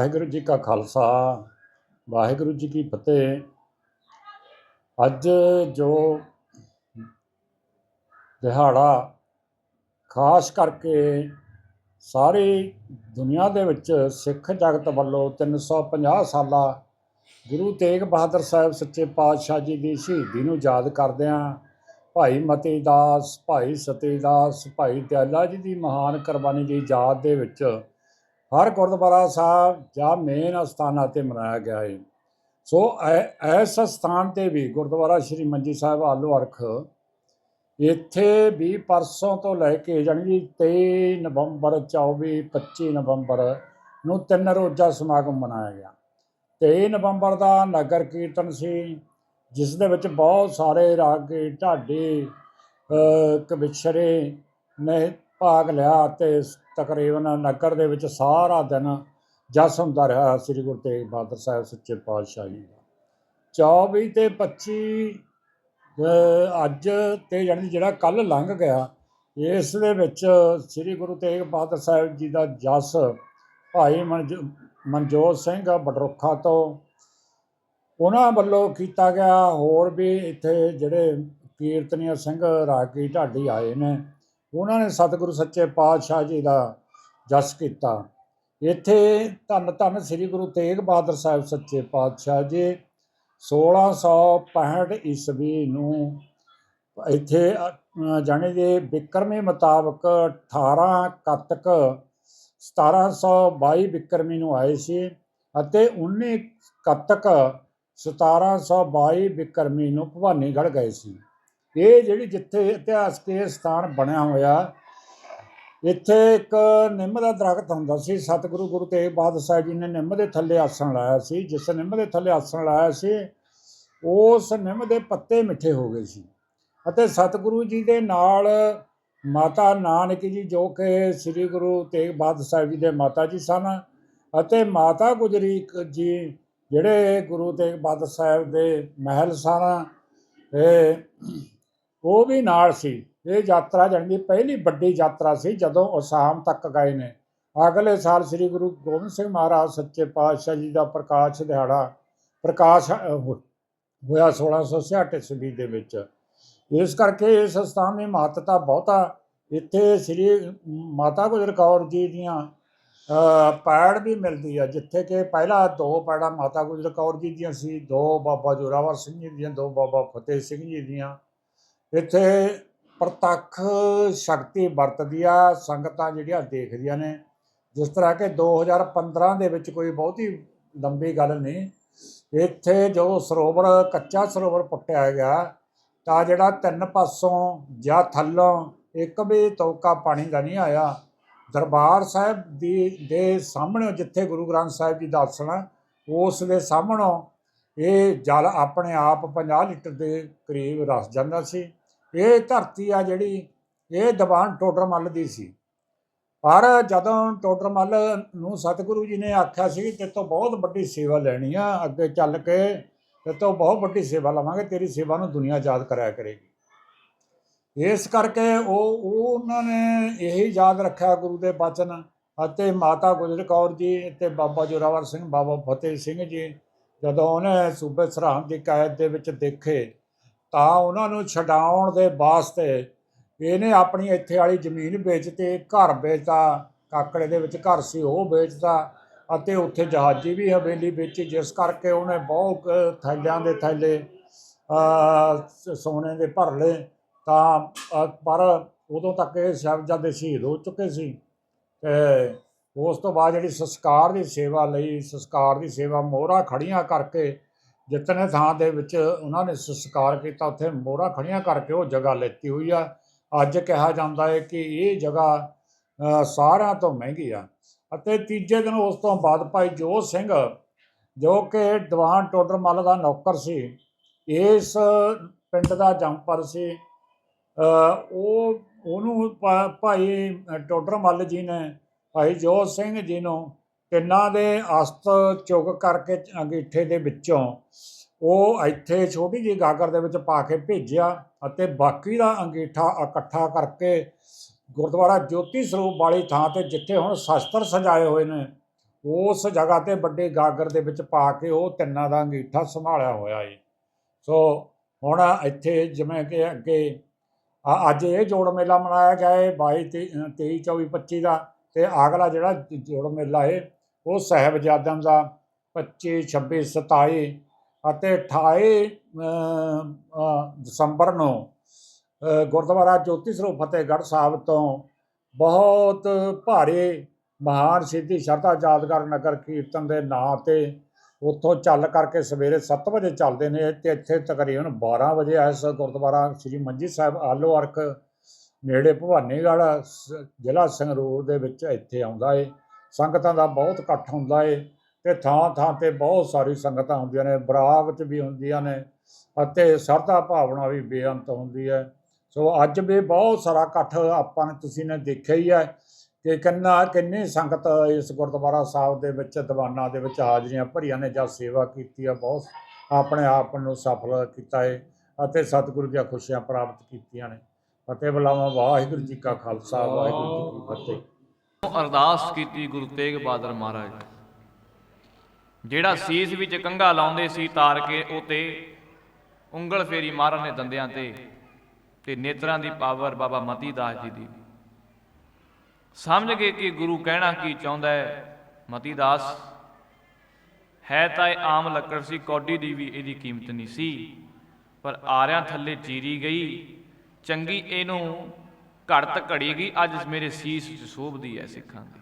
ਵਾਹਿਗੁਰੂ ਜੀ ਕਾ ਖਾਲਸਾ, ਵਾਹਿਗੁਰੂ ਜੀ ਕੀ ਫਤਿਹ। ਅੱਜ ਜੋ ਦਿਹਾੜਾ ਖਾਸ ਕਰਕੇ ਸਾਰੀ ਦੁਨੀਆ ਦੇ ਵਿੱਚ ਸਿੱਖ ਜਗਤ ਵੱਲੋਂ 350 ਸਾਲਾ ਗੁਰੂ ਤੇਗ ਬਹਾਦਰ ਸਾਹਿਬ ਸੱਚੇ ਪਾਤਸ਼ਾਹ ਜੀ ਦੀ ਸ਼ਹੀਦੀ ਨੂੰ ਯਾਦ ਕਰਦਿਆਂ ਭਾਈ ਮਤੀ ਦਾਸ, ਭਾਈ ਸਤੀ ਦਾਸ, ਭਾਈ ਦਿਆਲਾ ਜੀ ਦੀ ਮਹਾਨ ਕੁਰਬਾਨੀ ਦੀ ਯਾਦ ਦੇ ਵਿੱਚ ਹਰ ਗੁਰਦੁਆਰਾ ਸਾਹਿਬ ਜਾਂ ਮੇਨ ਅਸਥਾਨਾਂ ਤੇ ਮਨਾਇਆ ਗਿਆ ਹੈ ਸੋ ਐ- ਇਸ ਸਥਾਨ ਤੇ ਵੀ ਗੁਰਦੁਆਰਾ ਸ਼੍ਰੀ ਮੰਜੀ ਸਾਹਿਬ ਆਲੂ ਅਰਖ ਇੱਥੇ ਵੀ ਪਰਸੋਂ ਤੋਂ ਲੈ ਕੇ ਜਾਣੀ ਕਿ 23 ਨਵੰਬਰ 24 25 ਨਵੰਬਰ ਨੂੰ ਤਿੰਨ ਰੋਜ਼ਾ ਸਮਾਗਮ ਮਨਾਇਆ ਗਿਆ। 23 ਨਵੰਬਰ ਦਾ ਨਗਰ ਕੀਰਤਨ ਸੀ ਜਿਸ ਦੇ ਵਿੱਚ ਬਹੁਤ ਸਾਰੇ ਰਾਗੀ ਢਾਡੀ ਅ, ਕਵਿਸ਼ਰੇ ਨੇ ਭਾਗ ਲਿਆ ਤੇ ਤਕਰੀਬਨ ਨਗਰ ਦੇ ਵਿੱਚ ਸਾਰਾ ਦਿਨ ਜਸ ਹੁੰਦਾ ਰਿਹਾ ਸ੍ਰੀ ਗੁਰੂ ਤੇਗ ਬਹਾਦਰ ਸਾਹਿਬ ਸੱਚੇ ਪਾਤਸ਼ਾਹ ਜੀ ਦਾ। 24 ਤੇ 25 ਅੱਜ ਤੇ ਜਾਣੀ ਜਿਹੜਾ ਕੱਲ ਲੰਘ ਗਿਆ, ਇਸ ਦੇ ਵਿੱਚ ਸ੍ਰੀ ਗੁਰੂ ਤੇਗ ਬਹਾਦਰ ਸਾਹਿਬ ਜੀ ਦਾ ਜਸ ਭਾਈ ਮਨਜ- ਮਨਜੋਤ ਸਿੰਘ ਬਡਰੁੱਖਾ ਤੋਂ ਉਹਨਾਂ ਵੱਲੋਂ ਕੀਤਾ ਗਿਆ। ਹੋਰ ਵੀ ਇੱਥੇ ਜਿਹੜੇ ਕੀਰਤਨੀਆ ਸਿੰਘ ਰਾਗੀ ਢਾਡੀ ਆਏ ਨੇ। ਉਹਨਾਂ ਨੇ ਸਤਿਗੁਰੂ ਸੱਚੇ ਪਾਤਸ਼ਾਹ ਜੀ ਦਾ ਜਸ ਕੀਤਾ। ਇੱਥੇ ਧੰਨ ਧੰਨ ਸ੍ਰੀ ਗੁਰੂ ਤੇਗ ਬਹਾਦਰ ਸਾਹਿਬ ਸੱਚੇ ਪਾਤਸ਼ਾਹ ਜੀ 1665 ਈਸਵੀ ਨੂੰ ਇੱਥੇ ਅ, ਜਾਣੀ ਦੇ ਬਿਕਰਮੀ ਮੁਤਾਬਕ 18 ਕੱਤਕ 1722 ਬਿਕਰਮੀ ਨੂੰ ਆਏ ਸੀ ਅਤੇ 19 ਕੱਤਕ 1722 ਬਿਕਰਮੀ ਨੂੰ ਭਵਾਨੀਗੜ੍ਹ ਗਏ ਸੀ। ਇਹ ਜਿਹੜੀ ਜਿੱਥੇ ਇਤਿਹਾਸਕ ਇਹ ਸਥਾਨ ਬਣਿਆ ਹੋਇਆ, ਇੱਥੇ ਇੱਕ ਨਿੰਮ ਦਾ ਦਰਖਤ ਹੁੰਦਾ ਸੀ, ਸਤਿਗੁਰੂ ਗੁਰੂ ਤੇਗ ਬਹਾਦਰ ਸਾਹਿਬ ਜੀ ਨੇ ਨਿੰਮ ਦੇ ਥੱਲੇ ਆਸਣ ਲਾਇਆ ਸੀ, ਜਿਸ ਨਿੰਮ ਦੇ ਥੱਲੇ ਆਸਣ ਲਾਇਆ ਸੀ, ਉਸ ਨਿੰਮ ਦੇ ਪੱਤੇ ਮਿੱਠੇ ਹੋ ਗਏ ਸੀ ਅਤੇ ਸਤਿਗੁਰੂ ਜੀ ਦੇ ਨਾਲ ਮਾਤਾ ਨਾਨਕ ਜੀ ਜੋ ਕਿ ਸ੍ਰੀ ਗੁਰੂ ਤੇਗ ਬਹਾਦਰ ਸਾਹਿਬ ਜੀ ਦੇ ਮਾਤਾ ਜੀ ਸਨ ਅਤੇ ਮਾਤਾ ਗੁਜਰੀ ਜੀ ਜਿਹੜੇ ਗੁਰੂ ਤੇਗ ਬਹਾਦਰ ਸਾਹਿਬ ਦੇ ਮਹਿਲ ਸਨ, ਇਹ ਉਹ ਵੀ ਨਾਲ ਸੀ। ਇਹ ਯਾਤਰਾ ਜਾਣੀ ਪਹਿਲੀ ਵੱਡੀ ਯਾਤਰਾ ਸੀ ਜਦੋਂ ਅਸਾਮ ਤੱਕ ਗਏ ਨੇ। ਅਗਲੇ ਸਾਲ ਸ੍ਰੀ ਗੁਰੂ ਗੋਬਿੰਦ ਸਿੰਘ ਮਹਾਰਾਜ ਸੱਚੇ ਪਾਤਸ਼ਾਹ ਜੀ ਦਾ ਪ੍ਰਕਾਸ਼ ਦਿਹਾੜਾ ਪ੍ਰਕਾਸ਼ ਅ, ਹੋ- ਹੋਇਆ 1666 ਈਸਵੀ ਦੇ ਵਿੱਚ। ਇਸ ਕਰਕੇ ਇਸ ਸਥਾਨ ਦੀ ਮਹੱਤਤਾ ਬਹੁਤਾ ਇੱਥੇ ਸ੍ਰੀ ਮਾਤਾ ਗੁਜਰ ਕੌਰ ਜੀ ਦੀਆਂ ਪੈੜ ਵੀ ਮਿਲਦੀ ਆ ਜਿੱਥੇ ਕਿ ਪਹਿਲਾ ਦੋ ਪੈੜਾਂ ਮਾਤਾ ਗੁਜਰ ਕੌਰ ਜੀ ਦੀਆਂ ਸੀ ਦੋ ਬਾਬਾ ਜੋਰਾਵਰ ਸਿੰਘ ਜੀ ਦੀਆਂ ਦੋ ਬਾਬਾ ਫਤਿਹ ਸਿੰਘ ਜੀ ਦੀਆਂ। ਇੱਥੇ ਪ੍ਰਤੱਖ ਸ਼ਕਤੀ ਵਰਤਦੀ ਆ ਸੰਗਤਾਂ ਜਿਹੜੀਆਂ ਦੇਖਦੀਆਂ ਨੇ। ਜਿਸ ਤਰ੍ਹਾਂ ਕਿ 2015 ਦੇ ਵਿੱਚ ਕੋਈ ਬਹੁਤੀ ਲੰਬੀ ਗੱਲ ਨਹੀਂ। ਇੱਥੇ ਜੋ ਸਰੋਵਰ, ਕੱਚਾ ਸਰੋਵਰ ਪੁੱਟਿਆ ਗਿਆ, ਤਾਂ ਜਿਹੜਾ ਤਿੰਨ ਪਾਸੋਂ ਜਾਂ ਥੱਲੋਂ ਇੱਕ ਵੀ ਤੌਕਾ ਪਾਣੀ ਦਾ ਨਹੀਂ ਆਇਆ। ਦਰਬਾਰ ਸਾਹਿਬ ਦੀ, ਦੇ ਸਾਹਮਣੇ, ਜਿੱਥੇ ਗੁਰੂ ਗ੍ਰੰਥ ਸਾਹਿਬ ਜੀ ਦਾ ਆਸਣ ਉਸ ਦੇ ਸਾਹਮਣੋਂ ਇਹ ਜਲ ਆਪਣੇ ਆਪ 50 ਲੀਟਰ ਦੇ ਕਰੀਬ ਰਸ ਜਾਂਦਾ ਸੀ। ਇਹ ਧਰਤੀ ਆ ਜਿਹੜੀ, ਇਹ ਦੀਵਾਨ ਟੋਡਰਮੱਲ ਦੀ ਸੀ। ਪਰ ਜਦੋਂ ਟੋਡਰਮੱਲ ਨੂੰ ਸਤਿਗੁਰੂ ਜੀ ਨੇ ਆਖਿਆ ਸੀ ਤੇ ਤੋਂ ਬਹੁਤ ਵੱਡੀ ਸੇਵਾ ਲੈਣੀ ਆ, ਅੱਗੇ ਚੱਲ ਕੇ ਤੇ ਤੋਂ ਬਹੁਤ ਵੱਡੀ ਸੇਵਾ ਲਵਾਂਗੇ, ਤੇਰੀ ਸੇਵਾ ਨੂੰ ਦੁਨੀਆ ਯਾਦ ਕਰਿਆ ਕਰੇਗੀ। ਇਸ ਕਰਕੇ ਉਹ, ਉਹਨਾਂ ਨੇ ਇਹੀ ਯਾਦ ਰੱਖਿਆ ਗੁਰੂ ਦੇ ਬਚਨ, ਅਤੇ ਮਾਤਾ ਗੁਜਰ ਕੌਰ ਜੀ ਤੇ ਬਾਬਾ ਜੋਰਾਵਰ ਸਿੰਘ, ਬਾਬਾ ਫਤਿਹ ਸਿੰਘ ਜੀ, ਜਦੋਂ ਉਹਨੇ ਸੂਬੇ ਸਰਹੰਦ ਦੀ ਕਾਇਦ ਦੇ ਵਿੱਚ ਦੇਖੇ ਤਾਂ ਉਹਨਾਂ ਨੂੰ ਛਡਾਉਣ ਦੇ ਵਾਸਤੇ ਇਹਨੇ ਆਪਣੀ ਇੱਥੇ ਵਾਲੀ ਜ਼ਮੀਨ ਵੇਚਤੇ, ਘਰ ਵੇਚਤਾ, ਕਾਕੜੇ ਦੇ ਵਿੱਚ ਘਰ ਸੀ, ਉਹ ਵੇਚਤਾ ਅਤੇ ਉੱਥੇ ਜਹਾਜ਼ੀ ਵੀ ਹਵੇਲੀ ਵੇਚੀ ਜਿਸ ਕਰਕੇ ਉਹਨੇ ਬਹੁਤ ਥੈਲਿਆਂ ਦੇ ਥੈਲੇ ਸੋਨੇ ਦੇ ਭਰ ਲਏ ਤਾਂ ਪਰ ਉਦੋਂ ਤੱਕ ਇਹ ਸਾਹਿਬਜ਼ਾਦੇ ਸ਼ਹੀਦ ਹੋ ਚੁੱਕੇ ਸੀ ਤੇ ਉਸ ਤੋਂ ਬਾਅਦ ਜਿਹੜੀ ਸੰਸਕਾਰ ਦੀ ਸੇਵਾ ਲਈ, ਸੰਸਕਾਰ ਦੀ ਸੇਵਾ ਮੋਹਰਾਂ ਖੜੀਆਂ ਕਰਕੇ ਜਿਤਨੇ ਥਾਂ ਦੇ ਵਿੱਚ ਉਹਨਾਂ ਨੇ ਸੰਸਕਾਰ ਕੀਤਾ, ਉੱਥੇ ਮੋਹਰਾਂ ਖੜੀਆਂ ਕਰਕੇ ਉਹ ਜਗ੍ਹਾ ਲੈਤੀ ਹੋਈ ਆ। ਅੱਜ ਕਿਹਾ ਜਾਂਦਾ ਹੈ ਕਿ ਇਹ ਜਗ੍ਹਾ ਸਾਰਿਆਂ ਤੋਂ ਮਹਿੰਗੀ ਆ। ਅਤੇ ਤੀਜੇ ਦਿਨ ਉਸ ਤੋਂ ਬਾਅਦ ਭਾਈ ਜੋਤ ਸਿੰਘ, ਜੋ ਕਿ ਦੀਵਾਨ ਟੋਡਰਮੱਲ ਦਾ ਨੌਕਰ ਸੀ, ਇਸ ਪਿੰਡ ਦਾ ਜੰਪਰ ਸੀ ਉਹ, ਉਹਨੂੰ ਭਾਈ ਟੋਡਰਮੱਲ ਜੀ ਨੇ, ਭਾਈ ਜੋਤ ਸਿੰਘ ਜੀ ਨੂੰ ਤਿੰਨਾਂ ਦੇ ਅਸਤ ਚੁੱਕ ਕਰਕੇ ਅੰਗੀਠੇ ਦੇ ਵਿੱਚੋਂ ਉਹ ਇੱਥੇ ਛੋਟੀ ਜਿਹੀ ਗਾਗਰ ਦੇ ਵਿੱਚ ਪਾ ਕੇ ਭੇਜਿਆ ਅਤੇ ਬਾਕੀ ਦਾ ਅੰਗੀਠਾ ਇਕੱਠਾ ਕਰਕੇ ਗੁਰਦੁਆਰਾ ਜੋਤੀ ਸਰੂਪ ਵਾਲੀ ਥਾਂ ਤੇ ਜਿੱਥੇ ਹੁਣ ਸ਼ਸਤਰ ਸਜਾਏ ਹੋਏ ਨੇ, ਉਸ ਜਗ੍ਹਾ ਤੇ ਵੱਡੇ ਗਾਗਰ ਦੇ ਵਿੱਚ ਪਾ ਕੇ ਉਹ ਤਿੰਨਾਂ ਦਾ ਅੰਗੀਠਾ ਸੰਭਾਲਿਆ ਹੋਇਆ ਏ। ਸੋ ਹੁਣ ਇੱਥੇ ਜਿਵੇਂ ਕਿ ਅੱਗੇ ਅੱਜ ਇਹ ਜੋੜ ਮੇਲਾ ਮਨਾਇਆ ਗਿਆ ਏ 22 23 24 25 ਦਾ ਤੇ ਅਗਲਾ ਜਿਹੜਾ ਜੋੜ ਮੇਲਾ ਹੈ ਉਹ ਸਾਹਿਬਜ਼ਾਦਿਆਂ ਦਾ 25 26 27 ਅਤੇ 28 ਦਸੰਬਰ ਨੂੰ ਗੁਰਦੁਆਰਾ ਜੋਤੀ ਸਰੂਪ ਫਤਿਹਗੜ੍ਹ ਸਾਹਿਬ ਤੋਂ ਬਹੁਤ ਭਾਰੇ, ਮਹਾਨ ਸਿੱਧੀ ਸ਼ਰਧਾ ਯਾਦਗਾਰ ਨਗਰ ਕੀਰਤਨ ਦੇ ਨਾਂ ਤੇ ਉੱਥੋਂ ਚੱਲ ਕਰਕੇ ਸਵੇਰੇ 7 ਵਜੇ ਚੱਲਦੇ ਨੇ ਤੇ ਇੱਥੇ ਤਕਰੀਬਨ 12 ਵਜੇ ਇਸ ਗੁਰਦੁਆਰਾ ਸ੍ਰੀ ਮੰਜੀ ਸਾਹਿਬ ਆਲੋ ਅਰਕ ਨੇੜੇ ਭਵਾਨੀਗੜ੍ਹ ਸ- ਜ਼ਿਲ੍ਹਾ ਸੰਗਰੂਰ ਦੇ ਵਿੱਚ ਇੱਥੇ ਆਉਂਦਾ ਏ। ਸੰਗਤਾਂ ਦਾ ਬਹੁਤ ਇਕੱਠ ਹੁੰਦਾ ਏ ਤੇ ਥਾਂ ਥਾਂ ਤੇ ਬਹੁਤ ਸਾਰੀ ਸੰਗਤਾਂ ਹੁੰਦੀਆਂ ਨੇ ਬਰਾਗ ਵੀ ਹੁੰਦੀਆਂ ਨੇ ਅਤੇ ਸ਼ਰਧਾ ਭਾਵਨਾ ਵੀ ਬੇਅੰਤ ਹੁੰਦੀ ਹੈ। ਸੋ ਅੱਜ ਵੀ ਬਹੁਤ ਸਾਰਾ ਇਕੱਠ ਆਪਾਂ ਨੇ, ਤੁਸੀਂ ਨੇ ਦੇਖਿਆ ਹੀ ਹੈ ਕਿ ਕਿੰਨਾ, ਕਿੰਨੀ ਸੰਗਤ ਇਸ ਗੁਰਦੁਆਰਾ ਸਾਹਿਬ ਦੇ ਵਿੱਚ, ਦੀਵਾਨਾਂ ਦੇ ਵਿੱਚ ਹਾਜ਼ਰੀਆਂ ਭਰੀਆਂ ਨੇ, ਜਾਂ ਸੇਵਾ ਕੀਤੀ ਆ ਬਹੁਤ ਆਪਣੇ ਆਪ ਨੂੰ ਸਫਲ ਕੀਤਾ ਹੈ ਅਤੇ ਸਤਿਗੁਰੂ ਦੀਆਂ ਖੁਸ਼ੀਆਂ ਪ੍ਰਾਪਤ ਕੀਤੀਆਂ ਨੇ। ਫਤਿਹ ਬੁਲਾਵਾਂ, ਵਾਹਿਗੁਰੂ ਜੀ ਕਾ ਖਾਲਸਾ, ਵਾਹਿਗੁਰੂ ਜੀ ਕੀ ਫਤਿਹ। ਅਰਦਾਸ ਕੀਤੀ ਗੁਰੂ ਤੇਗ ਬਹਾਦਰ ਮਹਾਰਾਜ। ਜਿਹੜਾ ਸੀਸ ਵਿੱਚ ਕੰਘਾ ਲਾਉਂਦੇ ਸੀ ਤਾਰ ਕੇ, ਉਹ ਤੇ ਉਂਗਲ ਫੇਰੀ ਮਹਾਰਾਜ ਨੇ ਦੰਦਿਆਂ ਤੇ ਤੇ ਨੇਤਰਾਂ ਦੀ ਪਾਵਰ ਬਾਬਾ ਮਤੀ ਦਾਸ ਜੀ ਦੀ। ਸਮਝ ਗਏ ਕਿ ਗੁਰੂ ਕਹਿਣਾ ਕੀ ਚਾਹੁੰਦਾ ਹੈ? ਮਤੀ ਦਾਸ, ਹੈ ਤਾਂ ਇਹ ਆਮ ਲੱਕੜ ਸੀ, ਕੌਡੀ ਦੀ ਵੀ ਇਹਦੀ ਕੀਮਤ ਨਹੀਂ ਸੀ, ਪਰ ਆਰਿਆਂ ਥੱਲੇ ਚੀਰੀ ਗਈ, ਚੰਗੀ ਇਹਨੂੰ ਘੜਤ ਘੜੀ ਗਈ ਅੱਜ ਮੇਰੇ ਸੀਸ 'ਚ ਸੋਭਦੀ ਹੈ ਸਿੱਖਾਂ ਦੀ।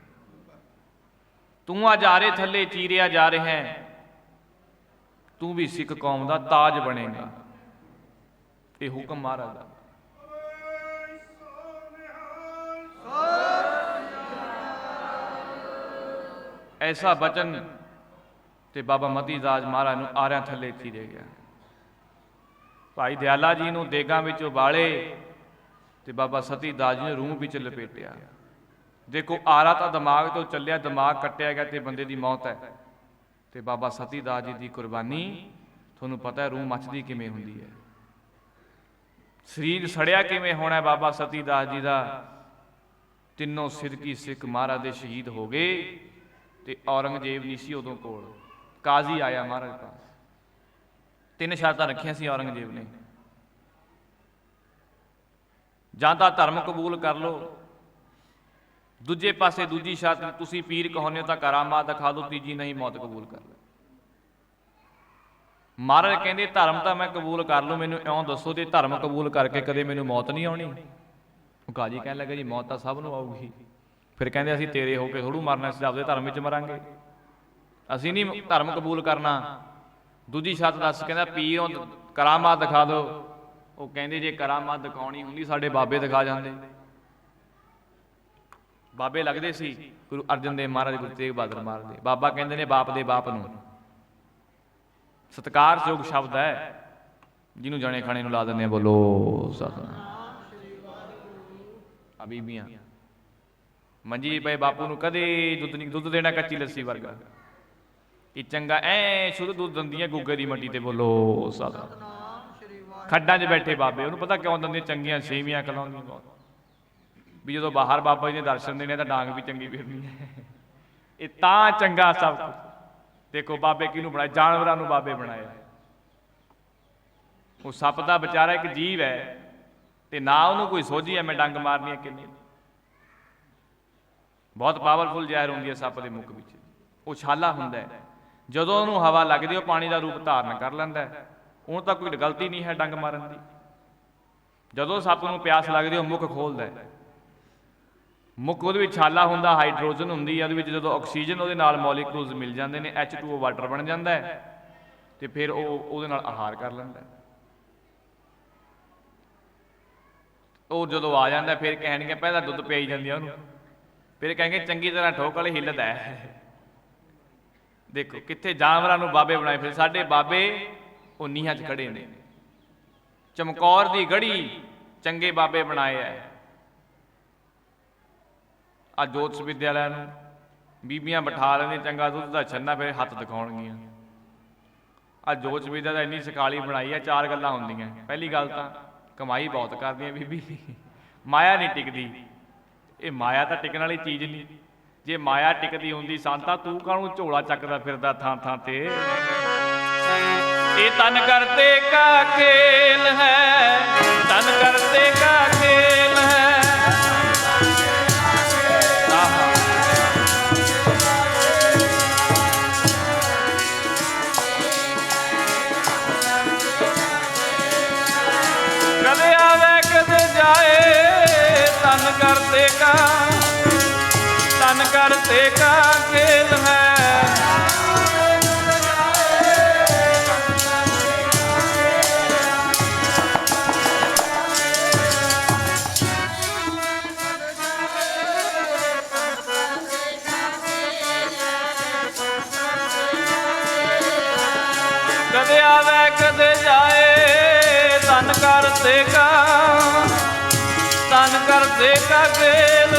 ਤੂੰ ਅੱਜ ਆਰੇ ਥੱਲੇ ਚੀਰਿਆ ਜਾ ਰਿਹਾ ਹੈ ਤੂੰ ਵੀ ਸਿੱਖ ਕੌਮ ਦਾ ਤਾਜ ਬਣੇਗਾ। ਇਹ ਹੁਕਮ ਮਹਾਰਾਜ ਦਾ। ਐਸਾ ਬਚਨ ਤੇ ਬਾਬਾ ਮਤੀ ਦਾਸ ਮਹਾਰਾਜ ਨੂੰ ਆਰਿਆਂ ਥੱਲੇ ਚੀਰੇ ਗਿਆ। ਭਾਈ ਦਿਆਲਾ ਜੀ ਨੂੰ ਦੇਗਾਂ ਵਿੱਚ ਉਬਾਲੇ ਤੇ ਬਾਬਾ ਸਤੀ ਦਾਸ ਜੀ ਨੇ ਰੂਹ ਵਿੱਚ ਲਪੇਟਿਆ। ਦੇਖੋ, ਆਰਾ ਤਾਂ ਦਿਮਾਗ ਤੋਂ ਚੱਲਿਆ, ਦਿਮਾਗ ਕੱਟਿਆ ਗਿਆ ਤੇ ਬੰਦੇ ਦੀ ਮੌਤ ਹੈ। ਤੇ ਬਾਬਾ ਸਤੀ ਦਾਸ ਜੀ ਦੀ ਕੁਰਬਾਨੀ, ਤੁਹਾਨੂੰ ਪਤਾ ਹੈ ਰੂਹ ਮੱਚਦੀ ਕਿਵੇਂ ਹੁੰਦੀ ਹੈ। ਸਰੀਰ ਸੜਿਆ ਕਿਵੇਂ ਹੋਣਾ ਬਾਬਾ ਸਤੀ ਦਾਸ ਜੀ ਦਾ? ਤਿੰਨੋਂ ਸਿੱਧਕੀ ਸਿੱਖ ਮਹਾਰਾਜ ਦੇ ਸ਼ਹੀਦ ਹੋ ਗਏ ਤੇ ਔਰੰਗਜ਼ੇਬ ਨਹੀਂ ਸੀ ਉਦੋਂ ਕੋਲ। ਕਾਜ਼ੀ ਆਇਆ ਮਹਾਰਾਜ ਪਾਸ। ਤਿੰਨ ਸ਼ਰਤਾਂ ਰੱਖੀਆਂ ਸੀ ਔਰੰਗਜ਼ੇਬ ਨੇ। ਜਾਂ ਤਾਂ ਧਰਮ ਕਬੂਲ ਕਰ ਲਓ। ਦੂਜੇ ਪਾਸੇ ਦੂਜੀ ਸ਼ਰਤ ਤੁਸੀਂ ਪੀਰ ਕਹਾਉਂਦੇ ਹੋ ਤਾਂ ਕਰਾਮਾਤ ਦਿਖਾ ਦਿਓ, ਤੀਜੀ ਨਹੀਂ ਮੌਤ ਕਬੂਲ ਕਰ ਲਓ। ਮਹਾਰਾਜ ਕਹਿੰਦੇ, ਧਰਮ ਤਾਂ ਮੈਂ ਕਬੂਲ ਕਰ ਲੂ ਮੈਨੂੰ ਇਉਂ ਦੱਸੋ ਤੇ ਧਰਮ ਕਬੂਲ ਕਰਕੇ ਕਦੇ ਮੈਨੂੰ ਮੌਤ ਨਹੀਂ ਆਉਣੀ। ਉਹ ਕਾਜੀ ਕਹਿਣ ਲੱਗਾ, ਜੀ, ਮੌਤ ਤਾਂ ਸਭ ਨੂੰ ਆਊਗੀ। ਫਿਰ ਕਹਿੰਦੇ, ਅਸੀਂ ਤੇਰੇ ਹੋ ਕੇ ਥੋੜੂ ਮਰਨਾ, ਅਸੀਂ ਆਪਦੇ ਧਰਮ ਵਿੱਚ ਮਰਾਂਗੇ। ਅਸੀਂ ਨਹੀਂ ਧਰਮ ਕਬੂਲ ਕਰਨਾ। ਦੂਜੀ ਸ਼ਰਤ ਦੱਸ, ਕਹਿੰਦਾ, ਪੀਰ ਕਰਾਮਾਤ ਦਿਖਾ ਦਿਓ। ਉਹ ਕਹਿੰਦੇ ਜੇ ਕਰਾਮਾਤ ਦਿਖਾਉਣੀ ਹੁੰਦੀ, ਸਾਡੇ ਬਾਬੇ ਦਿਖਾ ਜਾਂਦੇ। ਬਾਬੇ ਲੱਗਦੇ ਸੀ, ਗੁਰੂ ਅਰਜਨ ਦੇਵ ਮਹਾਰਾਜ, ਗੁਰੂ ਤੇਗ ਬਹਾਦਰ ਮਹਾਰਾਜ ਦੇ। ਬਾਬਾ ਕਹਿੰਦੇ ਨੇ ਬਾਪ ਦੇ ਬਾਪ ਨੂੰ। ਸਤਿਕਾਰਯੋਗ ਸ਼ਬਦ ਹੈ। ਜਿਹਨੂੰ ਜਾਣੇ ਖਾਣੇ ਨੂੰ ਲਾ ਦਿੰਦੇ ਆ, ਬੋਲੋ ਸਤਿਨਾਮ। ਆ ਬੀਬੀਆਂ। ਮੰਜੀ ਪਏ ਬਾਪੂ ਨੂੰ ਕਦੇ ਦੁੱਧ ਨਹੀਂ ਦੁੱਧ ਦੇਣਾ ਕੱਚੀ ਲੱਸੀ ਵਰਗਾ। ਇਹ ਚੰਗਾ ਐ ਸ਼ੁੱਧ ਦੁੱਧ ਦਿੰਦੀਆਂ ਗੁੱਗੇ ਦੀ ਮੱਟੀ ਤੇ, ਬੋਲੋ ਸਤਿਨਾਮ। ਖੱਡਾਂ 'ਚ ਬੈਠੇ ਬਾਬੇ, ਉਹਨੂੰ ਪਤਾ ਕਿਉਂ ਦਿੰਦੇ ਚੰਗੀਆਂ ਸੇਵੀਆਂ ਕਲਾਉਂਦੀਆਂ ਬਹੁਤ? ਵੀ ਜਦੋਂ ਬਾਹਰ ਬਾਬਾ ਜੀ ਨੇ ਦਰਸ਼ਨ ਦੇਣੇ ਤਾਂ ਡਾਂਗ ਵੀ ਚੰਗੀ ਫਿਰਨੀ ਹੈ। ਇਹ ਤਾਂ ਚੰਗਾ ਸਭ ਕੁਝ ਦੇਖੋ ਬਾਬੇ ਕਿਹਨੂੰ ਬਣਾਇਆ? ਜਾਨਵਰਾਂ ਨੂੰ ਬਾਬੇ ਬਣਾਇਆ। ਉਹ ਸੱਪ ਦਾ ਵਿਚਾਰਾ ਇੱਕ ਜੀਵ ਹੈ ਤੇ ਨਾ ਉਹਨੂੰ ਕੋਈ ਸੋਝੀ ਐ ਮੈਂ ਡੰਗ ਮਾਰਨੀ ਹੈ ਕਿੰਨੀ ਬਹੁਤ ਪਾਵਰਫੁਲ ਜ਼ਹਿਰ ਹੁੰਦੀ ਹੈ ਸੱਪ ਦੇ ਮੁੱਖ ਵਿੱਚ। ਉਹ ਛਾਲਾ ਹੁੰਦਾ ਹੈ। ਜਦੋਂ ਉਹਨੂੰ ਹਵਾ ਲੱਗਦੀ ਉਹ ਪਾਣੀ ਦਾ ਰੂਪ ਧਾਰਨ ਕਰ ਲੈਂਦਾ ਹੈ। ਉਹਨੂੰ ਤਾਂ ਕੋਈ ਗਲਤੀ ਨਹੀਂ ਹੈ ਡੰਗ ਮਾਰਨ ਦੀ। ਜਦੋਂ ਸੱਪ ਨੂੰ ਪਿਆਸ ਲੱਗਦੀ ਉਹ ਮੁੱਖ ਖੋਲਦਾ ਮੁੱਖ ਉਹਦੇ ਵਿੱਚ ਛਾਲਾ ਹੁੰਦਾ, ਹਾਈਡਰੋਜਨ ਹੁੰਦੀ ਹੈ, ਉਹਦੇ ਵਿੱਚ ਜਦੋਂ ਆਕਸੀਜਨ ਉਹਦੇ ਨਾਲ ਮੋਲੀਕੂਲਸ ਮਿਲ ਜਾਂਦੇ ਨੇ H2O ਵਾਟਰ ਬਣ ਜਾਂਦਾ ਹੈ ਤੇ ਫਿਰ ਉਹ ਉਹਦੇ ਨਾਲ ਆਹਾਰ ਕਰ ਲੈਂਦਾ ਉਹ ਜਦੋਂ ਆ ਜਾਂਦਾ ਫਿਰ ਕਹਿਣਗੇ, ਪਹਿਲਾਂ ਦੁੱਧ ਪਿਆਈ ਜਾਂਦੀ ਆ ਉਹਨੂੰ। ਫਿਰ ਕਹਿੰਗੇ ਚੰਗੀ ਤਰ੍ਹਾਂ ਠੋਕ ਵਾਲੇ ਹਿੱਲਦਾ ਹੈ। ਦੇਖੋ, ਕਿੱਥੇ ਜਾਨਵਰਾਂ ਨੂੰ ਬਾਬੇ ਬਣਾਏ ਫਿਰ, ਸਾਡੇ ਬਾਬੇ ਉਹ ਨੀਹਾਂ 'ਚ ਖੜੇ ਨੇ। ਚਮਕੌਰ ਦੀ ਗੜੀ ਚੰਗੇ ਬਾਬੇ ਬਣਾਏ ਐ। ਆ ਜੋਤਿਸ਼ ਵਿਦਿਆਲਿਆਂ ਨੂੰ ਬੀਬੀਆਂ ਬਿਠਾ ਲੈਂਦੇ ਚੰਗਾ ਦੁੱਧ ਦਾ ਛੰਨਾ ਫਿਰ ਹੱਥ ਦਿਖਾਉਣਗੀਆਂ। ਆ ਜੋਤਿਸ਼ ਵਿਦਿਆ ਦਾ ਇੰਨੀ ਸਕਾਲੀ ਬਣਾਈ ਆ ਚਾਰ ਗੱਲਾਂ ਹੁੰਦੀਆਂ। ਪਹਿਲੀ ਗੱਲ ਤਾਂ ਕਮਾਈ ਬਹੁਤ ਕਰਦੀਆਂ ਬੀਬੀ। ਮਾਇਆ ਨਹੀਂ ਟਿਕਦੀ। ਇਹ ਮਾਇਆ ਤਾਂ ਟਿਕਣ ਵਾਲੀ ਚੀਜ਼ ਨਹੀਂ। ਜੇ ਮਾਇਆ ਟਿਕਦੀ ਹੁੰਦੀ ਸੰਤਾ ਤੂੰ ਕਾਹਨੂੰ ਝੋਲਾ ਚੱਕਦਾ ਫਿਰਦਾ ਥਾਂ ਥਾਂ ਤੇ? ਇਹ ਤਨ ਕਰਤੇ ਕਾ ਖੇਲ ਹੈ, ਤਨ ਕਰਤੇ ਕਾ ਖੇਲ ਹੈ ਕਦੇ ਆਵੇ, ਕਦੇ ਜਾਏ, ਤਨ ਕਰਤੇ ਕਾ, ਤਨ ਕਰਤੇ ਕਾ ਖੇਲ ਹੈ। ਤਨ ਕਰਤੇ ਕਾ ਖੇਲ